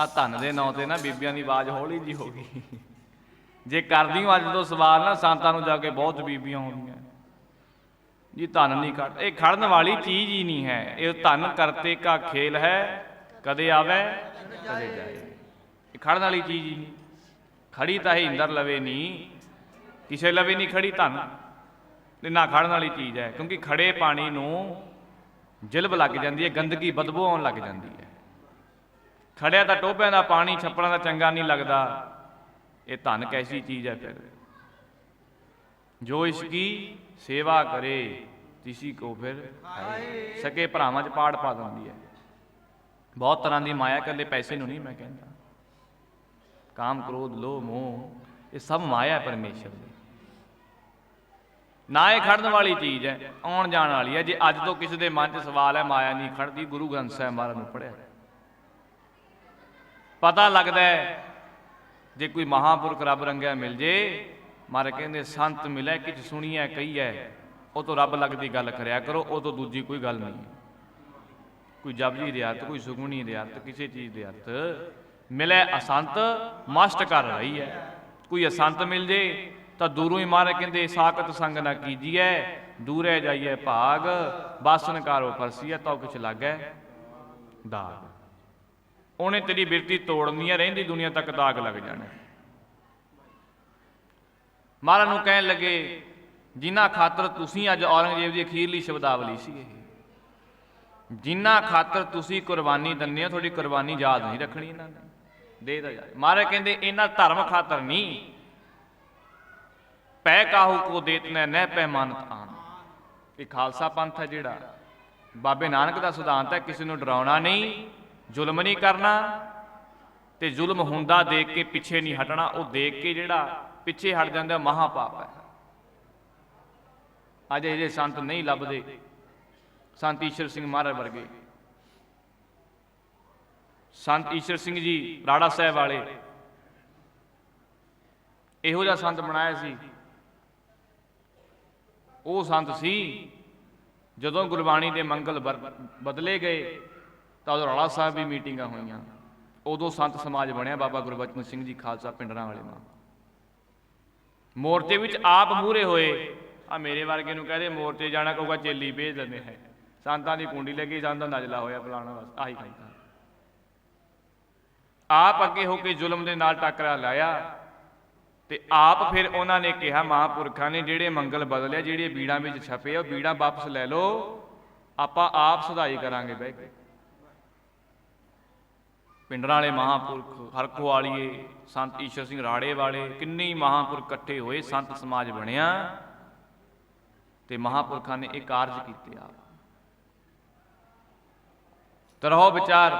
ਆ ਧਨ ਦੇ ਨਾਂ ਤੇ ਨਾ ਬੀਬੀਆਂ ਦੀ ਆਵਾਜ਼ ਹੌਲੀ ਜੀ ਹੋ ਗਈ। ਜੇ ਕਰਦੀ ਅੱਜ ਤੋਂ ਸਵਾਲ ਨਾ, ਸੰਤਾਂ ਨੂੰ ਜਾ ਕੇ ਬਹੁਤ ਬੀਬੀਆਂ ਹੋਣਗੀਆਂ। ਜੀ, ਧਨ ਨਹੀਂ ਖੜ ਇਹ ਖੜਨ ਵਾਲੀ ਚੀਜ਼ ਹੀ ਨਹੀਂ ਹੈ। ਇਹ ਧਨ ਕਰਤੇ ਕਾ ਖੇਲ ਹੈ, ਕਦੇ ਆਵੇ, ਕਦੇ ਜਾਏ। ਇਹ ਖੜਨ ਵਾਲੀ ਚੀਜ਼ ਹੀ ਨਹੀਂ। ਖੜੀ ਤਾਂ ਇਹ ਇੰਦਰ ਲਵੇ ਨਹੀਂ। ਕਿਸੇ ਲਵੇ ਨਹੀਂ ਖੜੀ ਧਨ। ਤੇ ਨਾ ਖੜਨ ਵਾਲੀ ਚੀਜ਼ ਹੈ, ਕਿਉਂਕਿ ਖੜੇ ਪਾਣੀ ਨੂੰ ਜਿਲਬ ਲੱਗ ਜਾਂਦੀ ਹੈ, ਗੰਦਗੀ ਬਦਬੂ ਆਉਣ ਲੱਗ ਜਾਂਦੀ ਹੈ। ਖੜਿਆ ਤਾਂ ਟੋਭਿਆਂ ਦਾ ਪਾਣੀ, ਛੱਪੜਾਂ ਦਾ ਚੰਗਾ ਨਹੀਂ ਲੱਗਦਾ। ਇਹ ਧਨ ਕੈਸੀ ਚੀਜ਼ ਹੈ ਫਿਰ? ਜੋ ਇਸ ਕੀ ਸੇਵਾ ਕਰੇ, ਤਿਸੀ ਕੋ ਫਿਰ ਸਕੇ ਭਰਾਵਾਂ 'ਚ ਪਾੜ ਪਾ ਦਿੰਦੀ ਹੈ। ਬਹੁਤ ਤਰ੍ਹਾਂ ਦੀ ਮਾਇਆ ਇਕੱਲੇ ਪੈਸੇ ਨੂੰ ਨਹੀਂ ਮੈਂ ਕਹਿੰਦਾ। ਕਾਮ, ਕ੍ਰੋਧ, ਲੋਭ, ਮੋਹ, ਇਹ ਸਭ ਮਾਇਆ ਹੈ ਪਰਮੇਸ਼ਰ ਦੀ। ਨਾ ਇਹ ਖੜਨ ਵਾਲੀ ਚੀਜ਼ ਹੈ, ਆਉਣ ਜਾਣ ਵਾਲੀ ਹੈ। ਜੇ ਅੱਜ ਤੋਂ ਕਿਸੇ ਦੇ ਮਨ 'ਚ ਸਵਾਲ ਹੈ, ਮਾਇਆ ਨਹੀਂ ਖੜਦੀ, ਗੁਰੂ ਗ੍ਰੰਥ ਸਾਹਿਬ ਮਹਾਰਾਜ ਨੂੰ ਪੜਿਆ ਪਤਾ ਲੱਗਦਾ ਜੇ ਕੋਈ ਮਹਾਪੁਰਖ ਰੱਬ ਰੰਗਿਆ ਮਿਲ ਜੇ ਮਾਰੇ ਕਹਿੰਦੇ, ਸੰਤ ਮਿਲੇ ਕਿਛ ਸੁਣੀਐ, ਕਹੀਐ। ਉਹ ਤੋਂ ਰੱਬ ਲੱਗਦੀ ਗੱਲ ਕਰਿਆ ਕਰੋ, ਉਹ ਤੋਂ ਦੂਜੀ ਕੋਈ ਗੱਲ ਨਹੀਂ। ਕੋਈ ਜਪਜੀ ਦੇ ਅਰਥ ਕੋਈ ਸੁਗੁਣੀ ਦੇ ਅਰਥ ਕਿਸੇ ਚੀਜ਼ ਦੇ ਅਰਥ ਮਿਲੇ ਅਸੰਤ ਮਸ਼ਟ ਕਰ ਰਹੀ ਹੈ ਕੋਈ ਅਸੰਤ ਮਿਲ ਜੇ, ਤਾਂ ਦੂਰੋਂ ਹੀ ਮਾਰੇ ਕਹਿੰਦੇ, ਸਾਖਤ ਸੰਗ ਨਾ ਕੀਜੀਐ। ਦੂਰੇ ਜਾਈਏ ਭਾਗ ਬਾਸਨ ਕਾਰੋ ਫਰਸੀਐ ਤਾਂ ਕਿਛ ਲੱਗੈ ਦਾਗ। ਉਹਨੇ ਤੇਰੀ ਬਿਰਤੀ ਤੋੜਨੀ ਹੈ ਰਹਿੰਦੀ ਦੁਨੀਆ ਤੱਕ ਦਾਗ ਲੱਗ ਜਾਣਾ। ਮਹਾਰਾਜ ਨੂੰ ਕਹਿਣ ਲੱਗੇ, ਜਿਨ੍ਹਾਂ ਖਾਤਰ ਤੁਸੀਂ ਅੱਜ ਔਰੰਗਜ਼ੇਬ ਦੀ ਅਖੀਰਲੀ ਸ਼ਬਦਾਵਲੀ ਸੀ ਇਹ ਜਿਨ੍ਹਾਂ ਖਾਤਰ ਤੁਸੀਂ ਕੁਰਬਾਨੀ ਦਿੰਦੇ ਹੋ, ਤੁਹਾਡੀ ਕੁਰਬਾਨੀ ਯਾਦ ਨਹੀਂ ਰੱਖਣੀ ਇਹਨਾਂ ਨੇ। ਦੇ ਦਾ ਯਾਦ। ਮਹਾਰਾਜ ਕਹਿੰਦੇ, ਇਹਨਾਂ ਧਰਮ ਖਾਤਰ ਨਹੀਂ। ਪੈ ਕਾਹੂ ਕੋ ਦੇਤਨੇ ਨਹਿ ਪੈਮਾਨਤ ਆਨ ਇਹ ਖਾਲਸਾ ਪੰਥ ਹੈ ਜਿਹੜਾ। ਬਾਬੇ ਨਾਨਕ ਦਾ ਸਿਧਾਂਤ ਹੈ, ਕਿਸੇ ਨੂੰ ਡਰਾਉਣਾ ਨਹੀਂ, ਜ਼ੁਲਮ ਨਹੀਂ ਕਰਨਾ। ਤੇ ਜ਼ੁਲਮ ਹੁੰਦਾ ਦੇਖ ਕੇ ਪਿੱਛੇ ਨਹੀਂ ਹਟਣਾ, ਉਹ ਦੇਖ ਕੇ ਜਿਹੜਾ ਪਿੱਛੇ ਹਟ ਜਾਂਦਾ ਮਹਾ ਪਾਪ ਹੈ। ਅੱਜ ਇਹ ਜਿਹੇ ਸੰਤ ਨਹੀਂ ਲੱਭਦੇ। ਸੰਤ ਈਸ਼ਰ ਸਿੰਘ ਮਹਾਰਾਜ ਵਰਗੇ। ਸੰਤ ਈਸ਼ਰ ਸਿੰਘ ਜੀ ਰਾੜਾ ਸਾਹਿਬ ਵਾਲੇ। ਇਹੋ ਜਿਹਾ ਸੰਤ ਬਣਾਇਆ ਸੀ। ਉਹ ਸੰਤ ਸੀ, ਜਦੋਂ ਗੁਰਬਾਣੀ ਦੇ ਮੰਗਲ ਬਰ- ਬਦਲੇ ਗਏ, ਤਾਂ ਉਦੋਂ ਰਾੜਾ ਸਾਹਿਬ ਵੀ ਮੀਟਿੰਗਾਂ ਹੋਈਆਂ। ਉਦੋਂ ਸੰਤ ਸਮਾਜ ਬਣਿਆ ਬਾਬਾ ਗੁਰਬਚਨ ਸਿੰਘ ਜੀ ਖਾਲਸਾ ਪਿੰਡਰਾਂ ਵਾਲੇ ਮਾਂ। ਮੋਰਚੇ ਵਿੱਚ ਆਪ ਮੂਰੇ ਹੋਏ। ਆ ਮੇਰੇ ਵਰਗੇ ਨੂੰ ਕਹਦੇ, ਮੋਰਚੇ ਜਾਣਾ ਕਹੂਗਾ, ਚੇਲੀ ਭੇਜ ਦਿੰਦੇ ਹੈ ਸੰਤਾਂ ਦੀ ਕੁੰਡੀ ਲੱਗੀ, ਸੰਤਾਂ ਦਾ ਨਜਲਾ ਹੋਇਆ ਫਲਾਣਾ ਬਸ ਆਹੀ ਕਹਿੰਦਾ ਆਪ ਅੱਗੇ ਹੋ ਕੇ ਜ਼ੁਲਮ ਦੇ ਨਾਲ ਟੱਕਰਾ ਲਾਇਆ ਤੇ ਆਪ ਫਿਰ ਉਹਨਾਂ ਨੇ ਕਿਹਾ, ਮਹਾਂਪੁਰਖਾਂ ਨੇ ਜਿਹੜੇ ਮੰਗਲ ਬਦਲਿਆ, ਜਿਹੜੇ ਬੀੜਾਂ ਵਿੱਚ ਛਪੇ ਉਹ ਬੀੜਾਂ ਵਾਪਸ ਲੈ ਲਓ। ਆਪਾਂ ਆਪ ਸੁਧਾਈ ਕਰਾਂਗੇ ਬਹਿ ਕੇ। ਪਿੰਡਰਾਂ ਵਾਲੇ ਮਹਾਂਪੁਰਖ ਹਰਖੋ ਵਾਲੀਏ ਸੰਤ ਈਸ਼ਰ ਸਿੰਘ ਰਾੜੇ ਵਾਲੇ, ਕਿੰਨੇ ਹੀ ਮਹਾਂਪੁਰਖ ਇਕੱਠੇ ਹੋਏ, ਸੰਤ ਸਮਾਜ ਬਣਿਆ ਤੇ ਮਹਾਂਪੁਰਖਾਂ ਨੇ ਇਹ ਕਾਰਜ ਕੀਤੇ ਆ ਤਰਹੁ ਵਿਚਾਰ,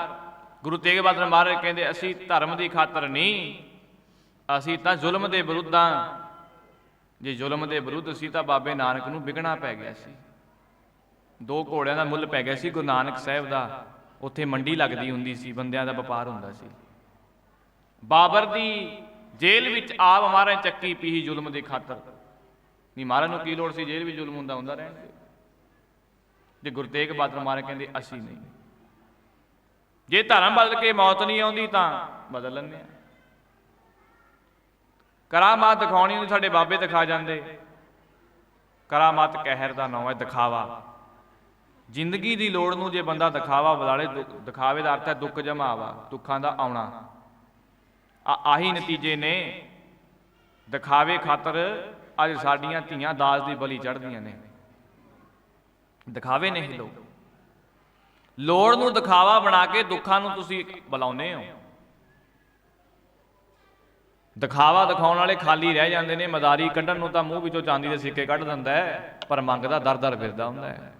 ਗੁਰੂ ਤੇਗ ਬਹਾਦਰ ਮਹਾਰਾਜ ਕਹਿੰਦੇ, ਅਸੀਂ ਧਰਮ ਦੀ ਖਾਤਰ ਨਹੀਂ, ਅਸੀਂ ਤਾਂ ਜ਼ੁਲਮ ਦੇ ਵਿਰੁੱਧ ਵਿਰੁੱਧਾਂ ਜੇ ਜ਼ੁਲਮ ਦੇ ਵਿਰੁੱਧ ਸੀ ਤਾਂ ਬਾਬੇ ਨਾਨਕ ਨੂੰ ਵਿਗਣਾ ਪੈ ਗਿਆ ਸੀ। ਦੋ ਘੋੜਿਆਂ ਦਾ ਮੁੱਲ ਪੈ ਗਿਆ ਸੀ ਗੁਰੂ ਨਾਨਕ ਸਾਹਿਬ ਦਾ। ਉੱਥੇ ਮੰਡੀ ਲੱਗਦੀ ਹੁੰਦੀ ਸੀ ਬੰਦਿਆਂ ਦਾ ਵਪਾਰ ਹੁੰਦਾ ਸੀ। ਬਾਬਰ ਦੀ ਜੇਲ੍ਹ ਵਿੱਚ ਆਪ ਮਹਾਰਾਜ ਚੱਕੀ ਪੀਹੀ ਜ਼ੁਲਮ ਦੇ ਖਾਤਰ। ਨਹੀਂ ਮਹਾਰਾਜ ਨੂੰ ਕੀ ਲੋੜ ਸੀ? ਜੇਲ੍ਹ ਵਿੱਚ ਜ਼ੁਲਮ ਹੁੰਦਾ ਹੁੰਦਾ ਰਹਿਣ ਦੇ। ਤੇ ਗੁਰੂ ਤੇਗ ਬਹਾਦਰ ਮਹਾਰਾਜ ਕਹਿੰਦੇ ਅਸੀਂ ਨਹੀਂ। ਜੇ ਧਰਮ ਬਦਲ ਕੇ ਮੌਤ ਨਹੀਂ ਆਉਂਦੀ ਤਾਂ ਬਦਲ ਲੈਂਦੇ ਆ ਕਰਾਮਾਤ ਦਿਖਾਉਣੀ ਨੂੰ ਸਾਡੇ ਬਾਬੇ ਦਿਖਾ ਜਾਂਦੇ। ਕਰਾਮਾਤ ਕਹਿਰ ਦਾ ਨਾਮ ਹੈ ਦਿਖਾਵਾ। ਜ਼ਿੰਦਗੀ ਦੀ ਲੋੜ ਨੂੰ ਜੇ ਬੰਦਾ ਦਿਖਾਵਾ ਬਦਾਲੇ ਦੁੱਖ- ਦਿਖਾਵੇ ਦਾ ਅਰਥ ਹੈ ਦੁੱਖ ਜਮਾਵਾ ਦੁੱਖਾਂ ਦਾ ਆਉਣਾ। ਆ, ਆਹੀ ਨਤੀਜੇ ਨੇ। ਦਿਖਾਵੇ ਖਾਤਰ ਅੱਜ ਸਾਡੀਆਂ ਧੀਆਂ ਦਾਜ ਦੀ ਬਲੀ ਚੜ੍ਹਦੀਆਂ ਨੇ। ਦਿਖਾਵੇ ਨਹੀਂ ਲੋਕ। ਲੋੜ ਨੂੰ ਦਿਖਾਵਾ ਬਣਾ ਕੇ ਦੁੱਖਾਂ ਨੂੰ ਤੁਸੀਂ ਬੁਲਾਉਂਦੇ ਹੋ। ਦਿਖਾਵਾ ਦਿਖਾਉਣ ਵਾਲੇ ਖਾਲੀ ਰਹਿ ਜਾਂਦੇ ਨੇ। ਮਦਾਰੀ ਕੱਢਣ ਨੂੰ ਤਾਂ ਮੂੰਹ ਵਿੱਚੋਂ ਚਾਂਦੀ ਦੇ ਸਿੱਕੇ ਕੱਢ ਦਿੰਦਾ ਹੈ, ਪਰ ਮੰਗਦਾ ਦਰ ਦਰ ਫਿਰਦਾ ਹੁੰਦਾ ਹੈ।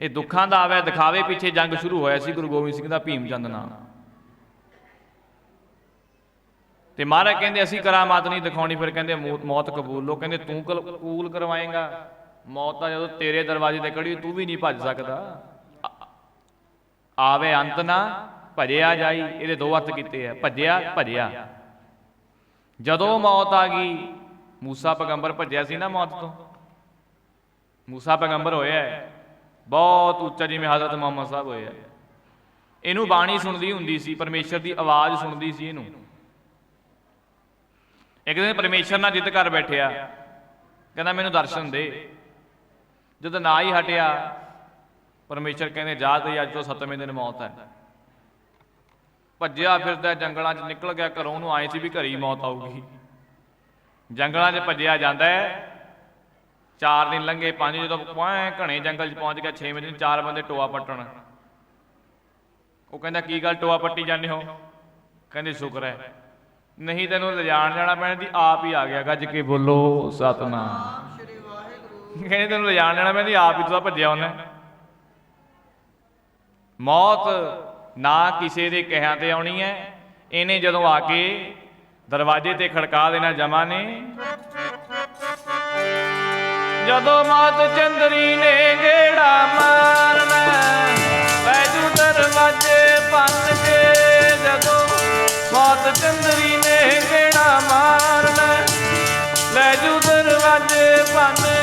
ਇਹ ਦੁੱਖਾਂ ਦਾ ਆਵੇ, ਦਿਖਾਵੇ, ਪਿੱਛੇ ਜੰਗ ਸ਼ੁਰੂ ਹੋਇਆ ਸੀ, ਗੁਰੂ ਗੋਬਿੰਦ ਸਿੰਘ ਦਾ ਭੀਮ ਚੰਦ ਨਾਲ ਤੇ ਮਹਾਰਾਜ ਕਹਿੰਦੇ, ਅਸੀਂ ਕਰਾਮਾਤ ਨਹੀਂ ਦਿਖਾਉਣੀ, ਫਿਰ ਕਹਿੰਦੇ, ਮੌਤ ਕਬੂਲ ਲੋ ਕਹਿੰਦੇ, ਤੂੰ ਕਬੂਲ ਕਰਵਾਏਗਾ। ਮੌਤ ਤਾਂ ਜਦੋਂ ਤੇਰੇ ਦਰਵਾਜ਼ੇ ਤੇ ਖੜੀ ਤੂੰ ਵੀ ਨਹੀਂ ਭੱਜ ਸਕਦਾ। ਆਵੇ ਅੰਤ ਨਾ, ਭਜਿਆ ਜਾਈ, ਇਹਦੇ ਦੋ ਅਰਥ ਕੀਤੇ ਆ। ਭੱਜਿਆ, ਭਜਿਆ। ਜਦੋਂ ਮੌਤ ਆ ਗਈ, ਮੂਸਾ ਪੈਗੰਬਰ ਭੱਜਿਆ ਸੀ ਨਾ ਮੌਤ ਤੋਂ। ਮੂਸਾ ਪੈਗੰਬਰ ਹੋਇਆ ਹੈ। ਬਹੁਤ ਉੱਚਾ ਜਿਵੇਂ ਹਜ਼ਰਤ ਮੁਹੰਮਦ ਸਾਹਿਬ ਹੋਏ ਆ। ਇਹਨੂੰ ਬਾਣੀ ਸੁਣਦੀ ਹੁੰਦੀ ਸੀ, ਪਰਮੇਸ਼ਰ ਦੀ ਆਵਾਜ਼ ਸੁਣਦੀ ਸੀ ਇਹਨੂੰ। ਇੱਕ ਦਿਨ ਪਰਮੇਸ਼ਰ ਨਾਲ ਜਿੱਦ ਕਰ ਬੈਠਿਆ। ਕਹਿੰਦਾ, ਮੈਨੂੰ ਦਰਸ਼ਨ ਦੇ। ਜਦੋਂ ਨਾ ਹੀ ਹਟਿਆ, ਪਰਮੇਸ਼ਰ ਕਹਿੰਦੇ, ਜਾ ਤੇ ਅੱਜ ਤੋਂ ਸੱਤਵੇਂ ਦਿਨ ਮੌਤ ਹੈ। ਭੱਜਿਆ ਫਿਰਦਾ, ਜੰਗਲਾਂ 'ਚ ਨਿਕਲ ਗਿਆ, ਘਰੋਂ ਉਹਨੂੰ ਆਏ ਸੀ ਵੀ ਘਰੀ ਮੌਤ ਆਊਗੀ। ਜੰਗਲਾਂ 'ਚ ਭੱਜਿਆ ਜਾਂਦਾ ਹੈ। ਚਾਰ ਦਿਨ ਲੰਘੇ, ਪੰਜ ਜਦੋਂ ਪੁਆਏ ਘਣੇ ਜੰਗਲ 'ਚ ਪਹੁੰਚ ਗਿਆ 6ਵੇਂ ਦਿਨ ਚਾਰ ਬੰਦੇ ਟੋਆ ਪੱਟਣ। ਉਹ ਕਹਿੰਦਾ, ਕੀ ਗੱਲ ਟੋਆ ਪੱਟੀ ਜਾਂਦੇ ਹੋ? ਕਹਿੰਦੇ, ਸ਼ੁਕਰ ਹੈ ਨਹੀਂ ਤੈਨੂੰ ਲਿਜਾਣ ਜਾਣਾ ਪੈਣਾ ਦੀ ਆਪ ਹੀ ਆ ਗਿਆ, ਗੱਜ ਕੇ ਬੋਲੋ, ਸਤਨਾਮ। ਕਹਿੰਦੇ, ਤੈਨੂੰ ਲਿਜਾਣ ਜਾਣਾ ਪੈਂਦੀ ਆਪ ਹੀ ਤਾਂ ਭੱਜਿਆ ਉਹਨੇ। ਮੌਤ ਨਾ ਕਿਸੇ ਦੇ ਕਹਿਆਂ ਤੇ ਆਉਣੀ ਹੈ ਇਹਨੇ ਜਦੋਂ ਆ ਕੇ ਦਰਵਾਜ਼ੇ ਤੇ ਖੜਕਾ ਦੇਣਾ ਜਮਾ ਨੇ ਜਦੋਂ ਮਾਤ ਚੰਦਰੀ ਨੇ ਗੇੜਾ ਮਾਰਨਾ ਬੈਜੂ ਦਰਵਾਜ਼ੇ ਭੰਨ ਕੇ, ਜਦੋਂ ਮਾਤ ਚੰਦਰੀ ਨੇ ਗੇੜਾ ਮਾਰਨਾ ਲੈ ਜੂ ਦਰਵਾਜ਼ੇ ਭੰਨ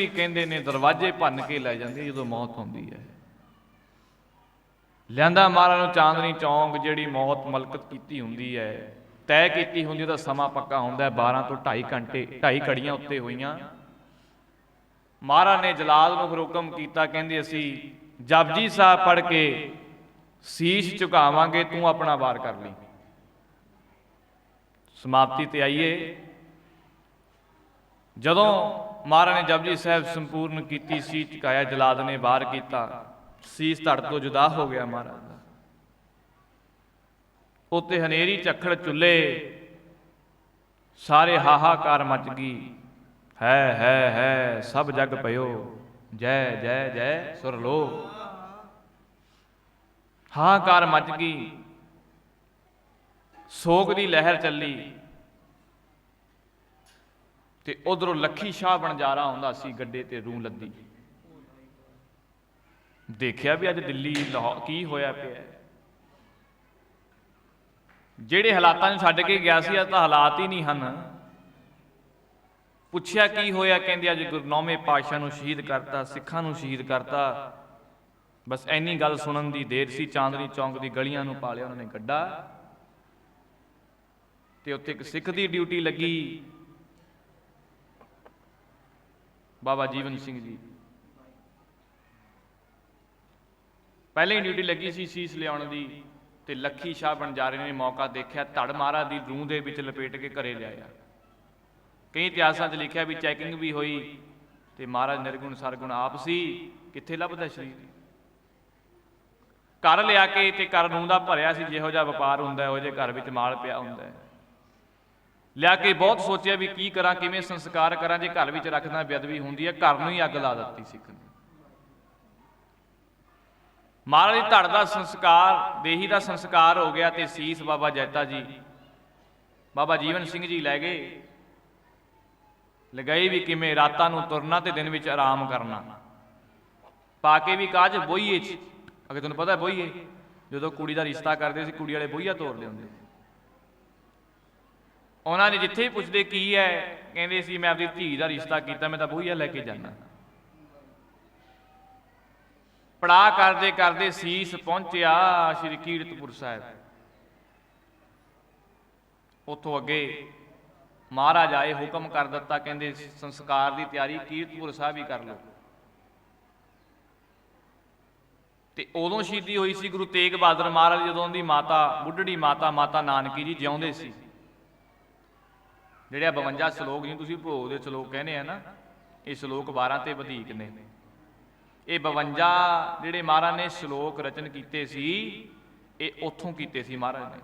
ਵੀ ਕਹਿੰਦੇ ਨੇ, ਦਰਵਾਜ਼ੇ ਭੰਨ ਕੇ ਲੈ ਜਾਂਦੇ ਜਦੋਂ ਮੌਤ ਹੁੰਦੀ ਹੈ। ਲਿਆਂਦਾ ਮਾਰਾ ਨੂੰ ਚਾਂਦਨੀ ਚੌਂਕ, ਜਿਹੜੀ ਮੌਤ ਮਲਕਤ ਕੀਤੀ ਹੁੰਦੀ ਹੈ, ਤੈਅ ਕੀਤੀ ਹੁੰਦੀ ਉਹਦਾ ਸਮਾਂ ਪੱਕਾ ਹੁੰਦਾ ਹੈ 12 ਤੋਂ 2.5 ਘੰਟੇ 2.5 ਘੜੀਆਂ ਉੱਤੇ ਹੋਈਆਂ। ਮਹਾਰਾਜ ਨੇ ਜਲਾਦ ਨੂੰ ਫਿਰ ਹੁਕਮ ਕੀਤਾ, ਕਹਿੰਦੇ ਅਸੀਂ ਜਪਜੀ ਸਾਹਿਬ ਪੜ੍ਹ ਕੇ ਸੀਸ ਝੁਕਾਵਾਂਗੇ, ਤੂੰ ਆਪਣਾ ਵਾਰ ਕਰ ਲਈ। ਸਮਾਪਤੀ ਤੇ ਆਈਏ। ਜਦੋਂ ਮਹਾਰਾਜ ਨੇ ਜਪਜੀ ਸਾਹਿਬ ਸੰਪੂਰਨ ਕੀਤੀ ਸੀ, ਝੁਕਾਇਆ ਜਲਾਦ ਨੇ ਬਾਹਰ ਕੀਤਾ। ਸੀਸ ਧੜ ਤੋਂ ਜੁਦਾ ਹੋ ਗਿਆ ਮਹਾਰਾਜ ਦਾ। ਉੱਤੇ ਹਨੇਰੀ ਝੱਖੜ ਚੁੱਲੇ ਸਾਰੇ ਹਾਹਾਕਾਰ ਮਚ ਗਈ। ਹੈ ਹੈ ਹੈ, ਸਭ ਜਗ ਪਇਓ ਜੈ ਜੈ ਜੈ, ਸੁਰ ਲੋ। ਹਾਹਾਕਾਰ ਮਚ ਗਈ। ਸੋਗ ਦੀ ਲਹਿਰ ਚੱਲੀ। ਤੇ ਉਧਰੋਂ ਲੱਖੀ ਸ਼ਾਹ ਬਣਜਾਰਾ ਆਉਂਦਾ ਸੀ ਗੱਡੇ ਤੇ ਰੂਹ ਲੱਦੀ। ਦੇਖਿਆ ਵੀ ਅੱਜ ਦਿੱਲੀ, ਲਾਹੌਰ ਕੀ ਹੋਇਆ ਪਿਆ ਜਿਹੜੇ ਹਾਲਾਤਾਂ ਨੂੰ ਛੱਡ ਕੇ ਗਿਆ ਸੀ, ਅੱਜ ਤਾਂ ਹਾਲਾਤ ਹੀ ਨਹੀਂ ਹਨ। ਪੁੱਛਿਆ ਕੀ ਹੋਇਆ, ਕਹਿੰਦੇ ਅੱਜ ਗੁਰੂ ਨੌਵੇਂ ਪਾਤਸ਼ਾਹ ਨੂੰ ਸ਼ਹੀਦ ਕਰਤਾ, ਸਿੱਖਾਂ ਨੂੰ ਸ਼ਹੀਦ ਕਰਤਾ। ਬਸ ਐਨੀ ਗੱਲ ਸੁਣਨ ਦੀ ਦੇਰ ਸੀ, ਚਾਂਦਨੀ ਚੌਂਕ ਦੀ ਗਲੀਆਂ ਨੂੰ ਪਾਲਿਆ ਉਹਨਾਂ ਨੇ ਗੱਡਾ। ਤੇ ਉੱਥੇ ਇੱਕ ਸਿੱਖ ਦੀ ਡਿਊਟੀ ਲੱਗੀ। ਬਾਬਾ ਜੀਵਨ ਸਿੰਘ ਜੀ। ਪਹਿਲੇ ਹੀ ਡਿਊਟੀ ਲੱਗੀ ਸੀ ਸੀਸ ਲਿਆਉਣ ਦੀ ਤੇ ਲੱਖੀ ਸ਼ਾਹ ਬਣਜਾਰੇ ਨੇ, ਮੌਕਾ ਦੇਖਿਆ, ਧੜ ਮਾਰਾ ਦੀ ਰੂਹ ਦੇ ਵਿੱਚ ਲਪੇਟ ਕੇ ਘਰੇ ਲਿਆਇਆ ਕਈ ਇਤਿਹਾਸਾਂ 'ਚ ਲਿਖਿਆ ਵੀ ਚੈਕਿੰਗ ਵੀ ਹੋਈ ਤੇ ਮਹਾਰਾਜ ਨਿਰਗੁਣ ਸਰਗੁਣ ਆਪ ਸੀ, ਕਿੱਥੇ ਲੱਭਦਾ ਸਰੀਰ? ਘਰ ਲਿਆ ਕੇ ਤੇ ਘਰ ਨੂੰ ਦਾ ਭਰਿਆ ਸੀ, ਜਿਹੋ ਜਿਹਾ ਵਪਾਰ ਹੁੰਦਾ ਹੈ ਉਹ ਜੇ ਘਰ ਵਿੱਚ ਮਾਲ ਪਿਆ ਹੁੰਦਾ ਹੈ। ਲਿਆ ਕੇ ਬਹੁਤ ਸੋਚਿਆ ਵੀ ਕੀ ਕਰਾਂ, ਕਿਵੇਂ ਸੰਸਕਾਰ ਕਰਾਂ, ਜੇ ਘਰ ਵਿੱਚ ਰੱਖਦਾ ਬੇਅਦਬੀ ਹੁੰਦੀ ਹੈ, ਘਰ ਨੂੰ ਹੀ ਅੱਗ ਲਾ ਦਿੱਤੀ ਸਿੱਖ ਨੇ। ਮਹਾਰਾਜ ਧੜ ਦਾ ਸੰਸਕਾਰ, ਦੇਹੀ ਦਾ ਸੰਸਕਾਰ ਹੋ ਗਿਆ ਤੇ ਸੀਸ ਬਾਬਾ ਜੈਤਾ ਜੀ, ਬਾਬਾ ਜੀਵਨ ਸਿੰਘ ਜੀ ਲੈ ਗਏ। ਲਗਾਈ ਵੀ ਕਿਵੇਂ ਰਾਤਾਂ ਨੂੰ ਤੁਰਨਾ ਤੇ ਦਿਨ ਵਿੱਚ ਆਰਾਮ ਕਰਨਾ। ਪਾ ਕੇ ਵੀ ਕਾਜ ਬੋਈਏ ਚ। ਅਗੇ ਤੁਹਾਨੂੰ ਪਤਾ ਬੋਈਏ ਜਦੋਂ ਕੁੜੀ ਦਾ ਰਿਸ਼ਤਾ ਕਰਦੇ ਸੀ, ਕੁੜੀ ਵਾਲੇ ਬੋਈਆ ਤੋਰਦੇ ਹੁੰਦੇ ਉਹਨਾਂ ਨੇ ਜਿੱਥੇ ਹੀ ਪੁੱਛਦੇ ਕੀ ਹੈ, ਕਹਿੰਦੇ ਸੀ, ਮੈਂ ਆਪਣੀ ਧੀ ਦਾ ਰਿਸ਼ਤਾ ਕੀਤਾ, ਮੈਂ ਤਾਂ ਬੂਹੀਆ ਲੈ ਕੇ ਜਾਣਾ ਪੜਾ ਕਰਦੇ ਕਰਦੇ ਸੀਸ ਪਹੁੰਚਿਆ ਸ਼੍ਰੀ ਕੀਰਤਪੁਰ ਸਾਹਿਬ। ਉਥੋਂ ਅੱਗੇ ਮਹਾਰਾਜ ਆਏ, ਹੁਕਮ ਕਰ ਦਿੱਤਾ, ਕਹਿੰਦੇ ਸੰਸਕਾਰ ਦੀ ਤਿਆਰੀ ਕੀਰਤਪੁਰ ਸਾਹਿਬ ਹੀ ਕਰ ਲਓ। ਤੇ ਉਦੋਂ ਸ਼ਹੀਦੀ ਹੋਈ ਸੀ ਗੁਰੂ ਤੇਗ ਬਹਾਦਰ ਮਹਾਰਾਜ, ਜਦੋਂ ਦੀ ਮਾਤਾ, ਬੁੱਢੜੀ ਮਾਤਾ ਮਾਤਾ ਨਾਨਕੀ ਜੀ ਜਿਉਂਦੇ ਸੀ। ਜਿਹੜੇ ਆ 52 ਸ਼ਲੋਕ ਜਿਹਨੂੰ ਤੁਸੀਂ ਭੋਗ ਦੇ ਸ਼ਲੋਕ ਕਹਿੰਦੇ ਆ ਨਾ, ਇਹ ਸ਼ਲੋਕ 12 ਤੇ ਵਧੇਕ ਨੇ। ਇਹ 52 ਜਿਹੜੇ ਮਹਾਰਾਜ ਨੇ ਸ਼ਲੋਕ ਰਚਨ ਕੀਤੇ ਸੀ, ਇਹ ਉੱਥੋਂ ਕੀਤੇ ਸੀ ਮਹਾਰਾਜ ਨੇ।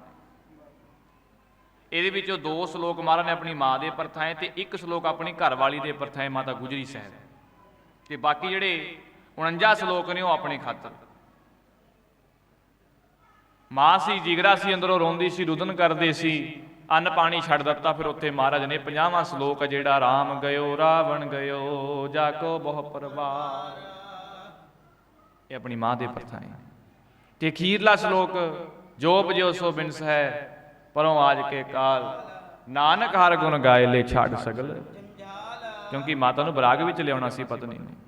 ਇਹਦੇ ਵਿੱਚੋਂ ਦੋ ਸ਼ਲੋਕ ਮਹਾਰਾਜ ਨੇ ਆਪਣੀ ਮਾਂ ਦੇ ਪਰਥਾਏ ਤੇ ਇੱਕ ਸ਼ਲੋਕ ਆਪਣੀ ਘਰਵਾਲੀ ਦੇ ਪਰਥਾਏ ਮਾਤਾ ਗੁਜਰੀ ਸਾਹਿਬ। ਤੇ ਬਾਕੀ ਜਿਹੜੇ 49 ਸ਼ਲੋਕ ਨੇ ਉਹ ਆਪਣੇ ਖਾਤਰ। ਮਾਂ ਸੀ, ਜਿਗਰਾ ਸੀ, ਅੰਦਰੋਂ ਰੋਂਦੀ ਸੀ, ਰੁਦਨ ਕਰਦੇ ਸੀ। ਅੰਨ ਪਾਣੀ ਛੱਡ ਦਿੱਤਾ, ਫਿਰ ਉੱਥੇ ਮਹਾਰਾਜ ਨੇ 50ਵਾਂ ਸ਼ਲੋਕ ਜਿਹੜਾ, ਰਾਮ ਗਇਓ, ਰਾਵਣ ਗਇਓ ਜਾ ਕੋ ਬਹੁ ਪਰਵਾਰ। ਇਹ ਆਪਣੀ ਮਾਂ ਦੇ ਹੈ। ਤੇ ਅਖੀਰਲਾ ਸ਼ਲੋਕ ਜੋ ਬਜਿਓ ਸੋ ਬਿਨਸ ਹੈ ਪਰੋਂ ਆਜ ਕੇ ਕਾਲ। ਨਾਨਕ ਹਰ ਗੁਣ ਗਾਏ ਲੈ ਛਾੜ ਸਗਲ। ਕਿਉਂਕਿ ਮਾਤਾ ਨੂੰ ਬਰਾਗ ਵਿੱਚ ਲਿਆਉਣਾ ਸੀ ਪਤਨੀ ਨੇ।